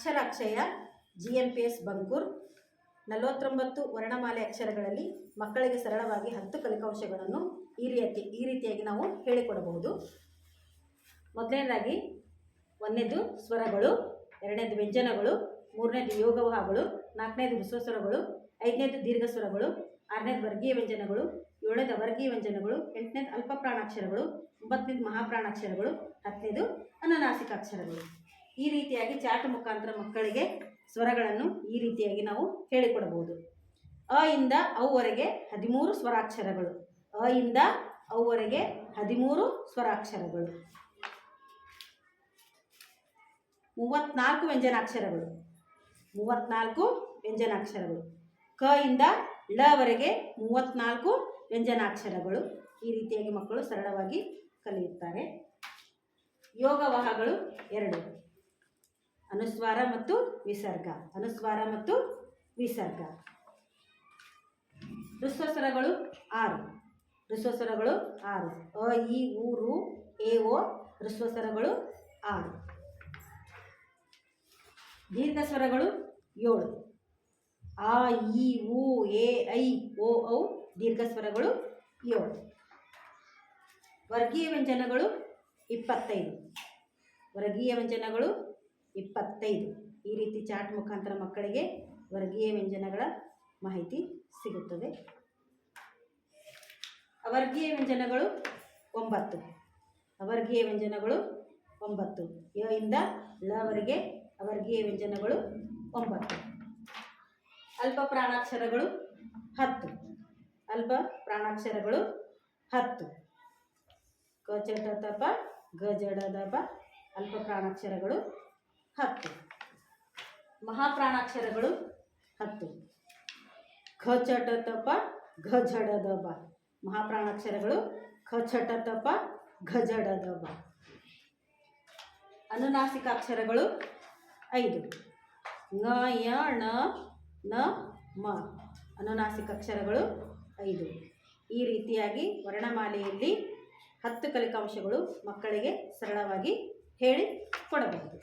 ಅಕ್ಷರಾಕ್ಷಯ G N P S Bankur. ನಲವತ್ತೊಂಬತ್ತು ವರ್ಣಮಾಲೆ ಅಕ್ಷರಗಳಲ್ಲಿ ಮಕ್ಕಳಿಗೆ ಸರಳವಾಗಿ ಹತ್ತು ಕಲಿಕಾಂಶಗಳನ್ನು ಈ ರೀತಿ, ಈ ರೀತಿಯಾಗಿ ನಾವು ಹೇಳಿಕೊಡಬಹುದು. ಮೊದಲನೇದಾಗಿ, ಒಂದನೇದು ಸ್ವರಗಳು, ಎರಡನೇದು ವ್ಯಂಜನಗಳು, ಮೂರನೇದು ಯೋಗವಾಹಗಳು, ನಾಲ್ಕನೇದು ವಿಶ್ವಸ್ವರಗಳು, ಐದನೇದು ದೀರ್ಘ ಸ್ವರಗಳು ಆರನೇದು ವರ್ಗೀಯ ವ್ಯಂಜನಗಳು, ಏಳನೇದು ವರ್ಗೀಯ ವ್ಯಂಜನಗಳು, ಎಂಟನೇದು ಅಲ್ಪ ಪ್ರಾಣಾಕ್ಷರಗಳು ಒಂಬತ್ತನೇದು ಮಹಾಪ್ರಾಣಾಕ್ಷರಗಳು, ಹತ್ತನೇದು ಅನುನಾಸಿಕಾಕ್ಷರಗಳು. ಈ ರೀತಿಯಾಗಿ ಚಾಟ್ ಮುಖಾಂತರ ಮಕ್ಕಳಿಗೆ ಸ್ವರಗಳನ್ನು ಈ ರೀತಿಯಾಗಿ ನಾವು ಹೇಳಿಕೊಡಬಹುದು. ಅ ಇಂದ ಅವರೆಗೆ ಹದಿಮೂರು ಸ್ವರಾಕ್ಷರಗಳು. ಅ ಇಂದ ಅವುವರೆಗೆ ಹದಿಮೂರು ಸ್ವರಾಕ್ಷರಗಳು. ಮೂವತ್ನಾಲ್ಕು ವ್ಯಂಜನಾಕ್ಷರಗಳು. ಮೂವತ್ನಾಲ್ಕು ವ್ಯಂಜನಾಕ್ಷರಗಳು. ಕ ಇಂದ ಲವರೆಗೆ ಮೂವತ್ನಾಲ್ಕು ವ್ಯಂಜನಾಕ್ಷರಗಳು. ಈ ರೀತಿಯಾಗಿ ಮಕ್ಕಳು ಸರಳವಾಗಿ ಕಲಿಯುತ್ತಾರೆ. ಯೋಗವಾಹಗಳು ಎರಡು. ಅನುಸ್ವಾರ ಮತ್ತು ವಿಸರ್ಗ. ಅನುಸ್ವಾರ ಮತ್ತು ವಿಸರ್ಗ. ಋಸ್ವಸ್ವರಗಳು ಆರು. ಋಸ್ವಸ್ವರಗಳು ಆರು. ಅ, ಇ, ಉ, ರು, ಎ, ಓ, ಋಸ್ವಸ್ವರಗಳು ಆರು. ದೀರ್ಘ ಸ್ವರಗಳು ಏಳು. ಆ, ಇ, ಉ, ಎ, ಐ, ಓ, ಔ ದೀರ್ಘ ಸ್ವರಗಳು ಏಳು. ವರ್ಗೀಯ ವ್ಯಂಜನಗಳು ಇಪ್ಪತ್ತೈದು. ವರ್ಗೀಯ ವ್ಯಂಜನಗಳು ಇಪ್ಪತ್ತೈದು. ಈ ರೀತಿ ಚಾಟ್ ಮುಖಾಂತರ ಮಕ್ಕಳಿಗೆ ವರ್ಗೀಯ ವ್ಯಂಜನಗಳ ಮಾಹಿತಿ ಸಿಗುತ್ತದೆ. ಅವರ್ಗೀಯ ವ್ಯಂಜನಗಳು ಒಂಬತ್ತು. ಅವರ್ಗೀಯ ವ್ಯಂಜನಗಳು ಒಂಬತ್ತು. ಇಂದ ಲವರೆಗೆ ಅವರ್ಗೀಯ ವ್ಯಂಜನಗಳು ಒಂಬತ್ತು. ಅಲ್ಪ ಪ್ರಾಣಾಕ್ಷರಗಳು ಹತ್ತು. ಅಲ್ಪ ಪ್ರಾಣಾಕ್ಷರಗಳು ಹತ್ತು. ಕ ಚಟ ತಪ ಗ ಜಡ ದಪ ಅಲ್ಪ ಪ್ರಾಣಾಕ್ಷರಗಳು ಹತ್ತು. ಮಹಾಪ್ರಾಣಾಕ್ಷರಗಳು ಹತ್ತು. ಖ ಚಟ ತಪ ಘ ಝಡ ದಬ ಮಹಾಪ್ರಾಣಾಕ್ಷರಗಳು ಖ ಛಟ ತಪ ಘ ಝಡ ದಬ ಅನುನಾಸಿಕಾಕ್ಷರಗಳು ಐದು. ನ ಯ ಣ ನ, ಮ. ಅನುನಾಸಿಕಾಕ್ಷರಗಳು ಐದು. ಈ ರೀತಿಯಾಗಿ ವರ್ಣಮಾಲೆಯಲ್ಲಿ ಹತ್ತು ಕಲಿಕಾಂಶಗಳು ಮಕ್ಕಳಿಗೆ ಸರಳವಾಗಿ ಹೇಳಿ ಕೊಡಬಹುದು.